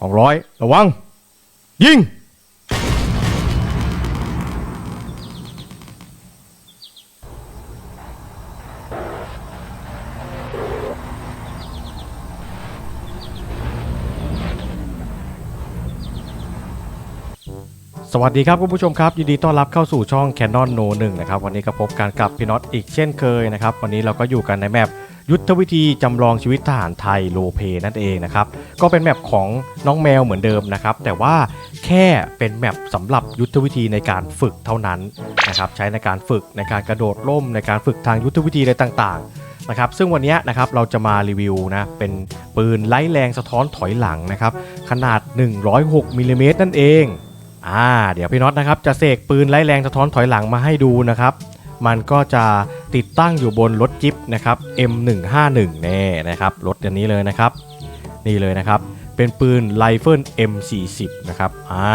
กองร้อย ระวัง ยิง สวัสดีครับคุณผู้ชมครับ ยินดีต้อนรับเข้าสู่ช่อง Canon No 1นะครับ วันนี้ก็พบกันกับพี่น็อตอีกเช่นเคยนะครับ วันนี้เราก็อยู่กันในแมป ยุทธวิธีจำลองชีวิตทหารไทยโลเพนั่นเองนะครับ ก็เป็นแมปของน้องแมวเหมือนเดิมนะครับ แต่ว่าแค่เป็นแมปสำหรับยุทธวิธีในการฝึกเท่านั้นนะครับใช้ในการฝึกในการกระโดดร่มในการฝึกทางยุทธวิธีอะไรต่างๆนะครับซึ่งวันนี้นะครับเราจะมารีวิวนะเป็นปืนไร้แรงสะท้อนถอยหลังนะครับขนาด 106มิลลิเมตรนั่นเองอ่าเดี๋ยวพี่น็อตนะครับจะเสกปืนไร้แรงสะท้อนถอยหลังมาให้ดูนะครับ มันก็จะติดตั้งอยู่บนรถจิ๊บนะครับ M151 แน่นะครับรถอันนี้เลยนะครับ นี่เลยนะครับเป็นปืนไรเฟิล M40 นะครับอ่า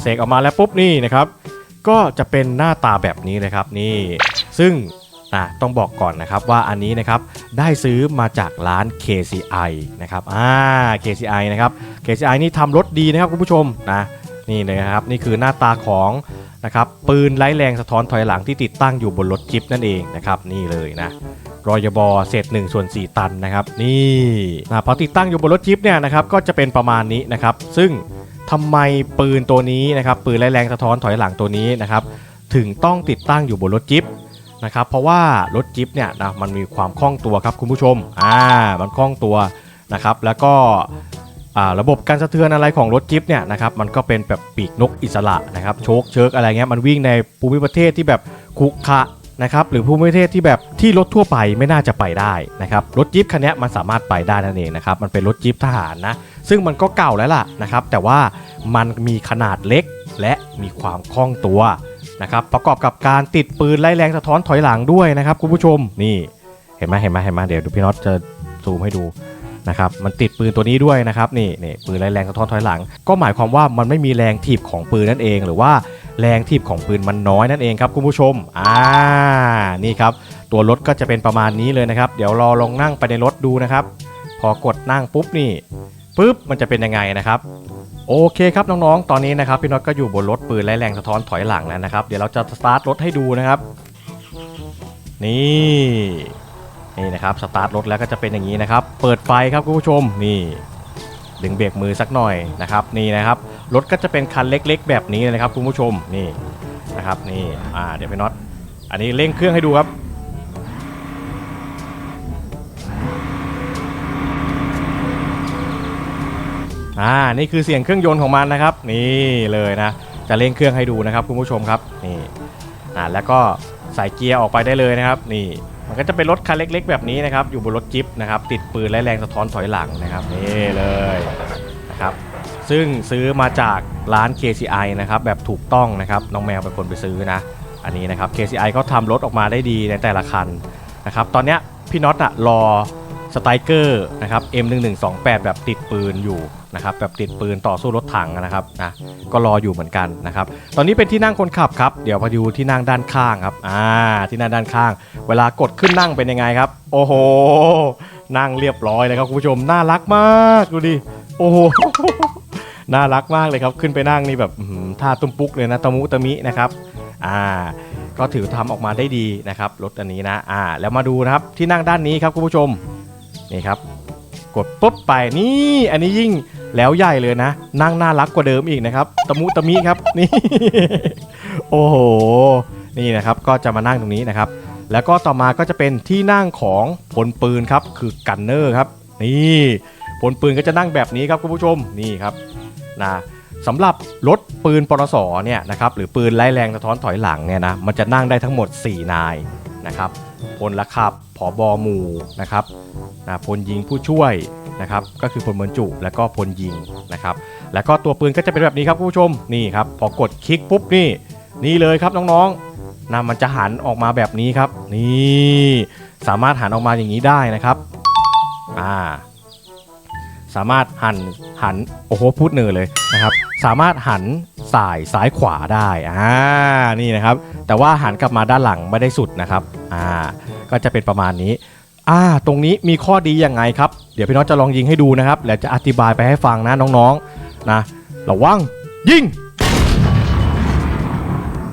เสกออกมาแล้วปุ๊บนี่นะครับก็จะเป็นหน้าตาแบบนี้เลยครับนี่ซึ่งอะต้องบอกก่อนนะครับว่าอันนี้นะครับได้ซื้อมาจากร้าน KCI นะครับอ่า KCI นะครับ KCI นี่ทำรถดีนะครับคุณผู้ชมนะนี่เลยนะครับนี่คือหน้าตาของ นะครับปืนไร้แรงสะท้อนถอยหลังที่ติดตั้งอยู่บนรถจิปนั่นเองนะครับนี่เลยนะรอยบอเศษ1ส่วน4 ตันนะครับนี่นะพอติดตั้งอยู่บนรถจิปเนี่ยนะครับก็จะเป็นประมาณนี้นะครับซึ่งทำไมปืนตัวนี้นะครับปืนไร้แรงสะท้อนถอยหลังตัวนี้นะครับถึงต้องติดตั้งอยู่บนรถจิปนะครับเพราะว่ารถจิปเนี่ยนะมันมีความคล่องตัวครับคุณผู้ชมอ่ามันคล่องตัวนะครับแล้วก็ ระบบการสะเทือนอะไรของรถจิ๊ปเนี่ยนะครับมันก็เป็นแบบปีกนกอิสระนะครับโชคเชิกอะไรเงี้ยมันวิ่งในภูมิประเทศที่แบบคุกคะนะครับหรือภูมิประเทศที่แบบที่รถทั่วไปไม่น่าจะไปได้นะครับรถจิ๊ปคันนี้มันสามารถไปได้นั่นเองนะครับมันเป็นรถจิ๊ปทหารนะซึ่งมันก็เก่าแล้วล่ะนะครับแต่ว่ามันมีขนาดเล็กและมีความคล่องตัวนะครับประกอบกับการติดปืนไล่แรงสะท้อนถอยหลังด้วยนะครับคุณผู้ชมนี่เห็นไหมเห็นไหมเห็นไหมเดี๋ยวดูพี่น็อตจะซูมให้ดู นะครับมันติดปืนตัวนี้ด้วยนะครับนี่นี่ปืนไร้แรงสะท้อนถอยหลัง ก็หมายความว่ามันไม่มีแรงถีบของปืนนั่นเอง หรือว่าแรงถีบของปืนมันน้อยนั่นเองครับคุณผู้ชมอ่านี่ครับตัวรถก็จะเป็นประมาณนี้เลยนะครับ เดี๋ยวรอลองนั่งไปในรถดูนะครับ พอกดนั่งปุ๊บนี่ปุ๊บมันจะเป็นยังไงนะครับโอเคครับน้องๆ ตอนนี้นะครับพี่น็อตก็อยู่บนรถปืนไร้แรงสะท้อนถอยหลังแล้วนะครับ เดี๋ยวเราจะสตาร์ทรถให้ดูนะครับ นี่ นี่นะครับสตาร์ทรถแล้วก็จะเป็นอย่างนี้นะครับ เปิดไฟครับคุณผู้ชมนี่ดึงเบรกมือสักหน่อยนะครับนี่นะครับรถก็จะเป็นคันเล็กๆ แบบนี้เลยนะครับคุณผู้ชมนี่นะครับนี่อ่าเดี๋ยวไปน็อตอันนี้เร่งเครื่องให้ดูครับอ่านี่คือเสียงเครื่องยนต์ของมันนะครับ นี่เลยนะ จะเร่งเครื่องให้ดูนะครับคุณผู้ชมครับนี่อ่าแล้วก็ใส่เกียร์ออกไปได้เลยนะครับ นี่ มันก็จะเป็นรถคันเล็ก ๆ แบบนี้นะครับอยู่บนรถจิ๊บนะครับติดปืนและแรงสะท้อนถอยหลังนะครับนี่เลยนะครับซึ่งซื้อมาจากร้าน KCI นะครับแบบถูกต้องนะครับน้องแมวเป็นคนไปซื้อนะอันนี้นะครับ KCI เขาทำรถออกมาได้ดีในแต่ละคันนะครับตอนเนี้ยพี่น็อตอะรอ สไตรเกอร์นะครับ M1128 แบบติดปืนอยู่นะครับแบบติดปืนต่อสู้รถถังนะครับนะก็รออยู่เหมือนกันนะครับตอนนี้เป็นที่นั่งคนขับครับเดี๋ยวพาดูที่นั่งด้านข้างครับอ่าที่นั่งด้านข้าง เวลากดขึ้นนั่งเป็นยังไงครับ โอ้โห นั่งเรียบร้อยเลยครับคุณผู้ชมน่ารักมากดูดิโอ้โหน่ารักมากเลยครับขึ้นไปนั่งนี่แบบท่าตุ้มปุ๊กเลยนะตะมุตะมินะครับอ่าก็ถือทำออกมาได้ดีนะครับรถอันนี้นะอ่าแล้วมาดูนะครับที่นั่งด้านนี้ครับคุณผู้ชม นี่ครับ กดปุ๊บไปนี่อันนี้ยิ่งแล้วใหญ่เลยนะ นั่งน่ารักกว่าเดิมอีกนะครับตะมุตะมิครับนี่โอ้โหนี่นะครับก็จะมานั่งตรงนี้นะครับ แล้วก็ต่อมาก็จะเป็นที่นั่งของพลปืนครับคือกันเนอร์ครับ นี่พลปืนก็จะนั่งแบบนี้ครับคุณผู้ชมนี่ครับนะสำหรับรถปืนปรสเนี่ยนะครับหรือปืนไร้แรงสะท้อนถอยหลังเนี่ยนะมันจะนั่งได้ทั้งหมด 4 นายนะครับพลละขับผอบอหมู่นะครับนะพลยิงผู้ช่วยนะครับก็คือพลบรรจุแล้วก็พลยิงนะครับแล้วก็ตัวปืนก็จะเป็นแบบนี้ครับผู้ชมนี่ครับพอกดคลิกปุ๊บนี่นี่เลยครับน้องๆนะมันจะหันออกมาแบบนี้ครับ นี่สามารถหันออกมาอย่างนี้ได้นะครับอ่าสามารถหันหันโอ้โหพูดเนอเลยนะครับ สามารถหันสายซ้ายขวาได้อ่านี่นะครับ แต่ว่าหันกลับมาด้านหลังไม่ได้สุดนะครับอ่าก็จะเป็นประมาณนี้อ่าตรงนี้มีข้อดียังไงครับ เดี๋ยวพี่น็อตจะลองยิงให้ดูนะครับแล้วจะอธิบายไปให้ฟังนะน้องๆนะระวังยิง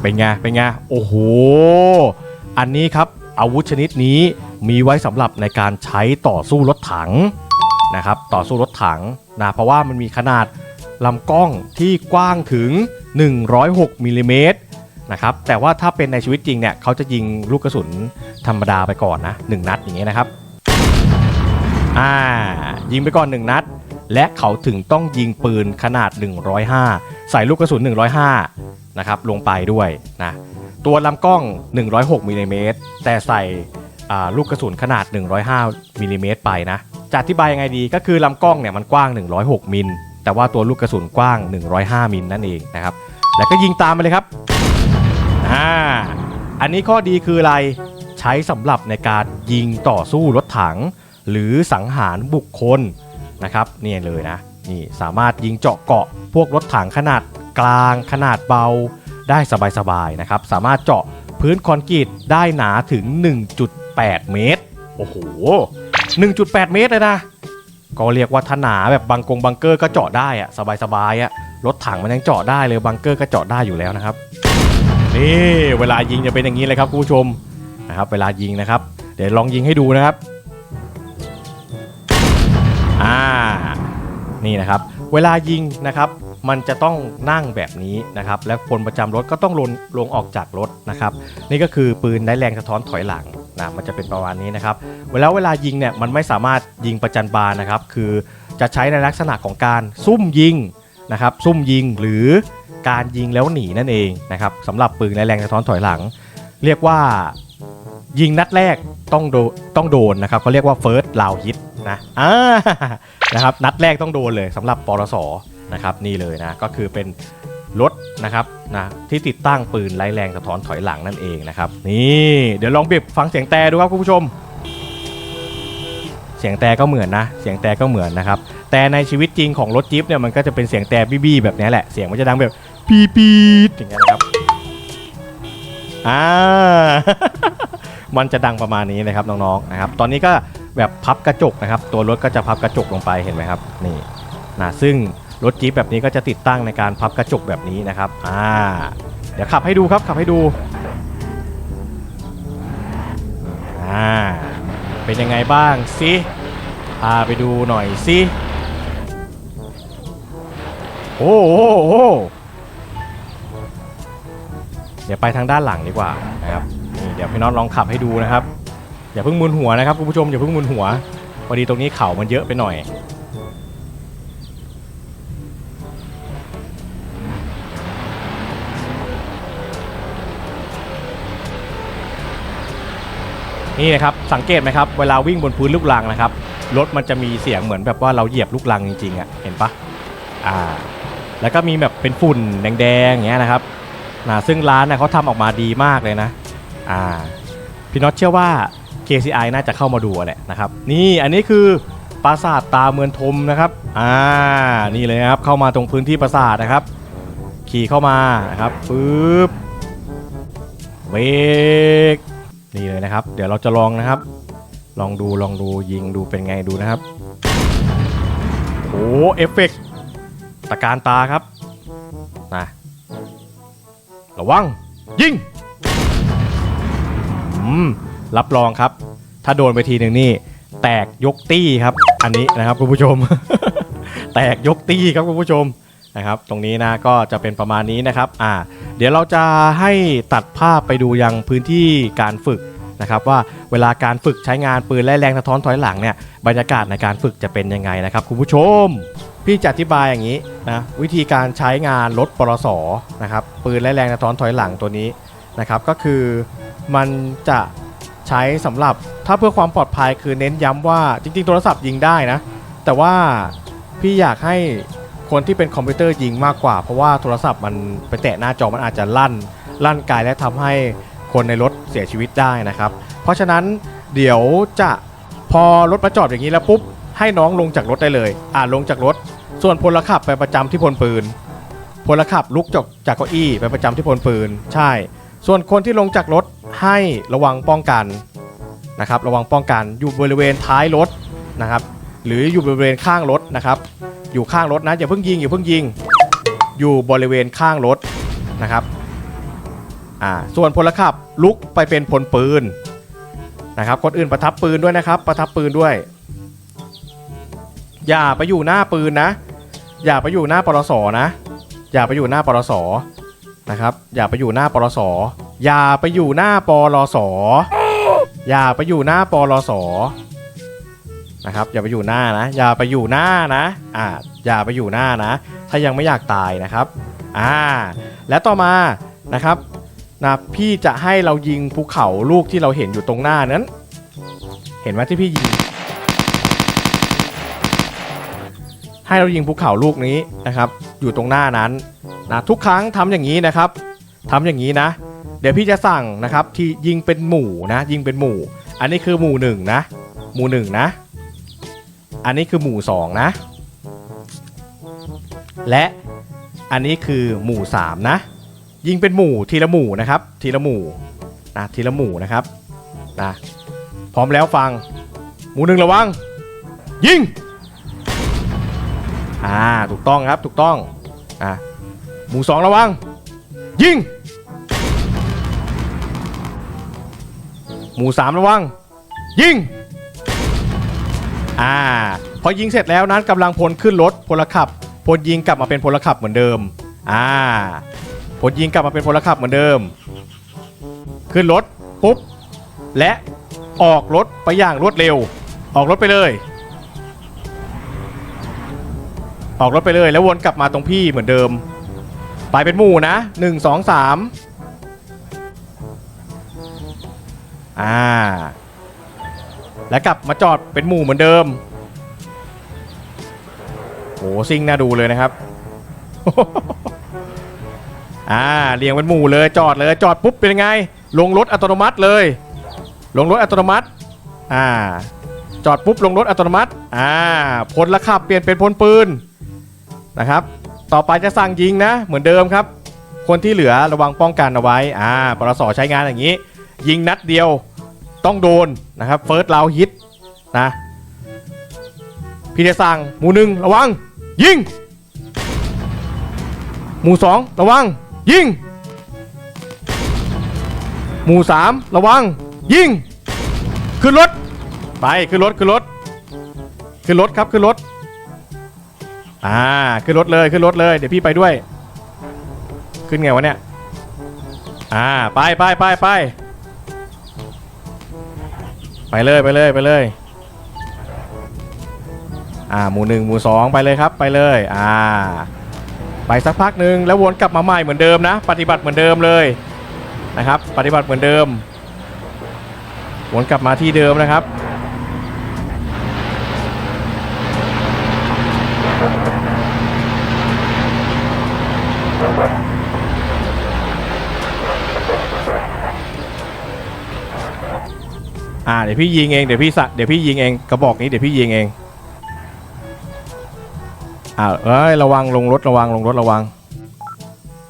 เป็นไงเป็นไงโอ้โหอันนี้ครับอาวุธชนิดนี้มีไว้สำหรับในการใช้ต่อสู้รถถังนะครับต่อสู้รถถังนะเพราะว่ามันมีขนาด ลำกล้องที่กว้างถึง 106มิลลิเมตรนะครับแต่ว่าถ้าเป็นในชีวิตจริงเนี่ยเขาจะยิงลูกกระสุนธรรมดาไปก่อนนะ1นัดอย่างเงี้ยนะครับอ่ายิงไปก่อน 1 นัด และเขาถึงต้องยิงปืนขนาด 105 ใส่ลูกกระสุน 105นะครับลงไปด้วยนะตัวลำกล้อง 106มิลลิเมตรแต่ใส่ลูกกระสุนขนาด 105มิลลิเมตรไปนะจะอธิบายยังไงดีก็คือลำกล้องเนี่ยมันกว้าง 106มิล แต่ว่าตัวลูกกระสุนกว้าง 105มิลนั่นเองนะครับ แล้วก็ยิงตามไปเลยครับอ่าอันนี้ข้อดีคืออะไรใช้สำหรับในการยิงต่อสู้รถถัง หรือสังหารบุคคลนะครับนี่เลยนะนี่สามารถยิงเจาะเกาะพวกรถถังขนาดกลางขนาดเบาได้สบายๆนะครับ สามารถเจาะพื้นคอนกรีตได้หนาถึง 1.8 เมตร โอ้โห 1.8 เมตรเลยนะ ก็เรียกว่าถ้าหนาแบบบังกงบังเกอร์ก็เจาะได้อะสบายๆอะรถถังมันยังเจาะได้เลยบังเกอร์ก็เจาะได้อยู่แล้วนะครับ นี่เวลายิงจะเป็นอย่างนี้เลยครับคุณผู้ชมนะครับ เวลายิงนะครับ เดี๋ยวลองยิงให้ดูนะครับอ่านี่นะครับ เวลายิงนะครับ มันจะต้องนั่งแบบนี้นะครับ และคนประจำรถก็ต้องลงลงออกจากรถนะครับ นี่ก็คือปืนได้แรงสะท้อนถอยหลัง นะมันจะเป็นประมาณนี้นะครับเวลาเวลายิงเนี่ยมันไม่สามารถยิงประจันบานนะครับ คือจะใช้ในลักษณะของการซุ่มยิงนะครับซุ่มยิงหรือการยิงแล้วหนีนั่นเองนะครับสำหรับปืนได้แรงสะท้อนถอยหลัง เรียกว่ายิงนัดแรกต้องโดต้องโดนนะครับเขาเรียกว่า first round hit นะอ่านะครับนัดแรกต้องโดนเลยสำหรับปรสนะครับนี่เลยนะก็คือเป็น รถนะครับนะที่ติดตั้งปืนไร้แรงสะท้อนถอยหลังนั่นเองนะครับนี่เดี๋ยวลองบีบฟังเสียงแต่ดูครับคุณผู้ชม เสียงแต่ก็เหมือนนะ เสียงแต่ก็เหมือนนะครับแต่ในชีวิตจริงของรถจิ๊บเนี่ยมันก็จะเป็นเสียงแต่บี้ๆแบบนี้แหละเสียงมันจะดังแบบปี๊ปีดอย่างเงี้ยนะครับอ่ามันจะดังประมาณนี้นะครับน้องๆนะครับตอนนี้ก็แบบพับกระจกนะครับ ตัวรถก็จะพับกระจกลงไปเห็นไหมครับนี่นะซึ่ง รถจี๊ปแบบนี้ก็จะติดตั้งในการพับกระจกแบบนี้นะครับอ่าเดี๋ยวขับให้ดูครับขับให้ดูอ่าเป็นยังไงบ้างสิพาไปดูหน่อยสิโอ้โหเดี๋ยวไปทางด้านหลังดีกว่านะครับนี่เดี๋ยวพี่น็อตลองขับให้ดูนะครับอย่าเพิ่งมุนหัวนะครับคุณผู้ชมอย่าเพิ่งมุนหัวพอดีตรงนี้เข่ามันเยอะไปหน่อย นี่นะครับสังเกตไหมครับเวลาวิ่งบนพื้นลูกรังนะครับรถมันจะมีเสียงเหมือนแบบว่าเราเหยียบลูกรังจริงๆอะเห็นปะอ่า แล้วก็มีแบบเป็นฝุ่นแดงๆอย่างเงี้ยนะครับนะซึ่งร้านนะเขาทำออกมาดีมากเลยนะอ่าพี่น็อตเชื่อว่า KCI น่าจะเข้ามาดูแหละนะครับ นี่อันนี้คือปราสาทตาเมืองทมนะครับอ่านี่เลยนะครับเข้ามาตรงพื้นที่ปราสาทนะครับ ขี่เข้ามานะครับปึ๊บเบรก นี่เลยนะครับ เดี๋ยวเราจะลองนะครับ ลองดูลองดูยิงดูเป็นไงดูนะครับโอ้เอฟเฟกต์ตะการตาครับนะระวัง ยิงอืมรับรองครับ ถ้าโดนไปทีหนึ่งนี่ แตกยกตี้ครับ อันนี้นะครับคุณผู้ชม แตกยกตี้ครับคุณผู้ชม นะครับ ตรงนี้นะก็จะเป็นประมาณนี้นะครับอ่าเดี๋ยวเราจะให้ตัดภาพไปดูยังพื้นที่การฝึกนะครับว่าเวลาการฝึกใช้งานปืนและแรงสะท้อนถอยหลังเนี่ยบรรยากาศในการฝึกจะเป็นยังไงนะครับคุณผู้ชม พี่จะอธิบายอย่างนี้นะวิธีการใช้งานรถปรสนะครับปืนและแรงสะท้อนถอยหลังตัวนี้นะครับก็คือมันจะใช้สำหรับถ้าเพื่อความปลอดภัยคือเน้นย้ำว่าจริงๆ โทรศัพท์ยิงได้นะแต่ว่าพี่อยากให้ คนที่เป็นคอมพิวเตอร์ยิงมากกว่า เพราะว่าโทรศัพท์มันไปแตะหน้าจอมันอาจจะลั่น ลั่นไกลและทำให้คนในรถเสียชีวิตได้นะครับ เพราะฉะนั้นเดี๋ยวจะพอรถมาจอดอย่างนี้แล้วปุ๊บให้น้องลงจากรถได้เลย อ่าลงจากรถ ส่วนพลขับไปประจำที่พลปืนพลขับลุกจากจากเก้าอี้ไปประจำที่พลปืน ใช่ ส่วนคนที่ลงจากรถให้ระวังป้องกันนะครับ ระวังป้องกันอยู่บริเวณท้ายรถนะครับ หรืออยู่บริเวณข้างรถนะครับ อยู่ข้างรถนะอย่าเพิ่งยิงอย่าเพิ่งยิง อยู่บริเวณข้างรถนะครับอ่าส่วนพลขับลุกไปเป็นพลปืนนะครับคนอื่นประทับปืนด้วยนะครับ ประทับปืนด้วย อย่าไปอยู่หน้าปืนนะ อย่าไปอยู่หน้าปรสนะ อย่าไปอยู่หน้าปรสนะครับ อย่าไปอยู่หน้าปรสอย่าไปอยู่หน้าปรสอย่าไปอยู่หน้าปรส นะครับอย่าไปอยู่หน้านะ อย่าไปอยู่หน้านะอ่าอย่าไปอยู่หน้านะ ถ้ายังไม่อยากตายนะครับอ่าและต่อมานะครับนะพี่จะให้เรายิงภูเขาลูกที่เราเห็นอยู่ตรงหน้านั้น เห็นไหมที่พี่ยิง ให้เรายิงภูเขาลูกนี้นะครับ อยู่ตรงหน้านั้นนะทุกครั้งทำอย่างนี้นะครับทำอย่างนี้นะ เดี๋ยวพี่จะสั่งนะครับที่ยิงเป็นหมู่นะ ยิงเป็นหมู่ อันนี้คือหมู่หนึ่งนะ หมู่หนึ่งนะ อันนี้คือหมู่สองนะ และอันนี้คือหมู่สามนะ ยิงเป็นหมู่ทีละหมู่นะครับ ทีละหมู่นะทีละหมู่นะครับนะพร้อมแล้วฟัง หมู่หนึ่งระวัง ยิงอ่าถูกต้องครับถูกต้องอ่าหมู่สองระวัง ยิง หมู่สามระวัง ยิง อ่าพอยิงเสร็จแล้วนั้นกำลังพลขึ้นรถพลขับพลยิงกลับมาเป็นพลขับเหมือนเดิมอ่าพลยิงกลับมาเป็นพลขับเหมือนเดิม ขึ้นรถปุ๊บและออกรถไปอย่างรวดเร็ว ออกรถไปเลย ออกรถไปเลยแล้ววนกลับมาตรงพี่เหมือนเดิม ไปเป็นหมู่นะหนึ่งสองสามอ่า แล้วกลับมาจอดเป็นหมู่เหมือนเดิมโหซิ่งน่าดูเลยนะครับอ่าเรียงเป็นหมู่เลยจอดเลยจอดปุ๊บเป็นยังไง ลงรถอัตโนมัติเลย ลงรถอัตโนมัติอ่าจอดปุ๊บลงรถอัตโนมัติอ่าพลละขับเปลี่ยนเป็นพลปืนนะครับ ต่อไปจะสั่งยิงนะ เหมือนเดิมครับ คนที่เหลือระวังป้องกันเอาไว้อ่าปรสใช้งานอย่างนี้ ยิงนัดเดียว ต้องโดนนะครับเฟิร์สเราฮิตนะพี่จะสั่งหมู่หนึ่งระวัง ยิง หมู่สองระวัง ยิง หมู่สามระวัง ยิง ขึ้นรถ ไปขึ้นรถขึ้นรถขึ้นรถครับขึ้นรถอ่าขึ้นรถเลยขึ้นรถเลย เดี๋ยวพี่ไปด้วย ขึ้นไงวะเนี่ย อ่าไปไปไปไป ไปเลยไปเลยไปเลย อ่าหมู่หนึ่งหมู่สองไปเลยครับไปเลยอ่าไปสักพักหนึ่งแล้ววนกลับมาใหม่เหมือนเดิมนะ ปฏิบัติเหมือนเดิมเลยนะครับ ปฏิบัติเหมือนเดิมวนกลับมาที่เดิมนะครับ อ่าเดี๋ยวพี่ยิงเองเดี๋ยวพี่สะเดี๋ยวพี่ยิงเองกระบอกนี้เดี๋ยวพี่ยิงเองอ่าเอ้ยระวังลงรถระวังลงรถระวัง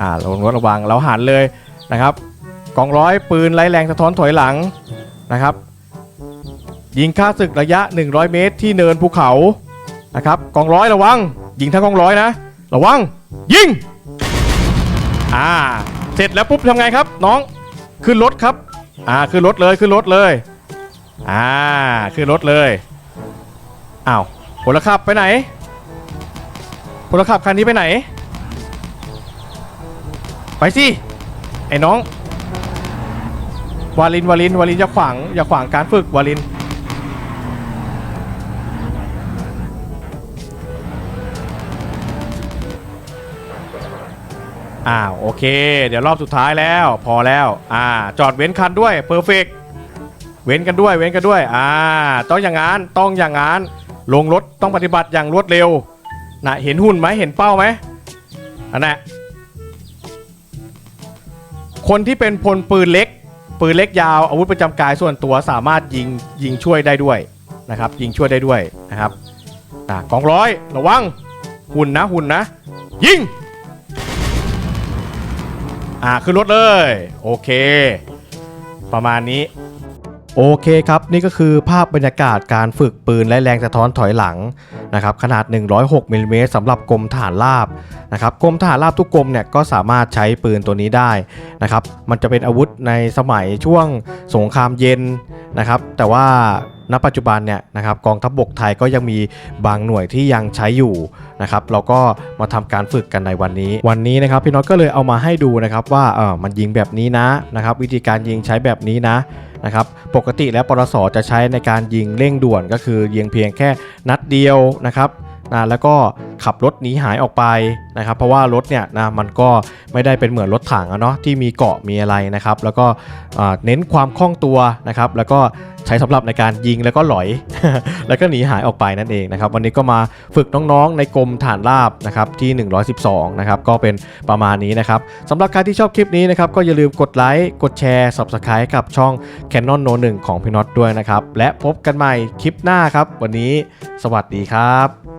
อ่าลงรถระวังเราหันเลยนะครับกองร้อยปืนไร้แรงสะท้อนถอยหลังนะครับ ยิงค่าศึกระยะ 100 เมตร ที่เนินภูเขานะครับกองร้อยระวัง ยิงทั้งกองร้อยนะ ระวังยิงอ่าเสร็จแล้วปุ๊บทำไงครับ น้องขึ้นรถครับอ่าขึ้นรถเลยขึ้นรถเลย อ่าขึ้นรถเลยอ้าวพลขับไปไหนพลขับคันนี้ไปไหน ไปสิไอ้น้อง วาลินวาลินวาลินอย่าขวางอย่าขวางการฝึกวาลินอ้าวโอเค เดี๋ยวรอบสุดท้ายแล้ว พอแล้ว อ่า จอดเว้นคันด้วยเพอร์เฟก เว้นกันด้วยเว้นกันด้วยอ่าต้องอย่างงั้นต้องอย่างงั้นลงรถต้องปฏิบัติอย่างรวดเร็วนะเห็นหุ่นไหมเห็นเป้าไหมอันน่ะคนที่เป็นพลปืนเล็ก ปืนเล็กยาวอาวุธประจำกายส่วนตัวสามารถยิงยิงช่วยได้ด้วยนะครับยิงช่วยได้ด้วยนะครับนะกองร้อยระวังหุ่นนะหุ่นนะ ยิงอ่าขึ้นรถเลย โอเค ประมาณนี้ โอเคครับ นี่ก็คือภาพบรรยากาศการฝึกปืนและแรงสะท้อนถอยหลังนะครับขนาด 106มิลลิเมตรสำหรับกรมฐานราบนะครับกรมฐานราบทุกกรมเนี่ยก็สามารถใช้ปืนตัวนี้ได้นะครับมันจะเป็นอาวุธในสมัยช่วงสงครามเย็นนะครับแต่ว่า ณปัจจุบันเนี่ยนะครับกองทัพบบกไทยก็ยังมีบางหน่วยที่ยังใช้อยู่นะครับเราก็มาทำการฝึกกันในวันนี้ วันนี้นะครับพี่น็อตก็เลยเอามาให้ดูนะครับว่าเออมันยิงแบบนี้นะนะครับวิธีการยิงใช้แบบนี้นะนะครับปกติแล้วปรสจะใช้ในการยิงเร่งด่วนก็คือยิงเพียงแค่นัดเดียวนะครับ นะแล้วก็ขับรถหนีหายออกไปนะครับ เพราะว่ารถเนี่ยนะมันก็ไม่ได้เป็นเหมือนรถถังอะเนาะที่มีเกาะมีอะไรนะครับ แล้วก็เน้นความคล่องตัวนะครับ แล้วก็ใช้สำหรับในการยิงแล้วก็หลอย แล้วก็หนีหายออกไปนั่นเองนะครับ วันนี้ก็มาฝึกน้องๆในกรมฐานราบนะครับที่ 112 นะครับ ก็เป็นประมาณนี้นะครับสำหรับใครที่ชอบคลิปนี้นะครับ ก็อย่าลืมกดไลค์กดแชร์ Subscribe กับช่อง Canon No 1ของพี่น็อตด้วยนะครับ และพบกันใหม่คลิปหน้าครับ วันนี้สวัสดีครับ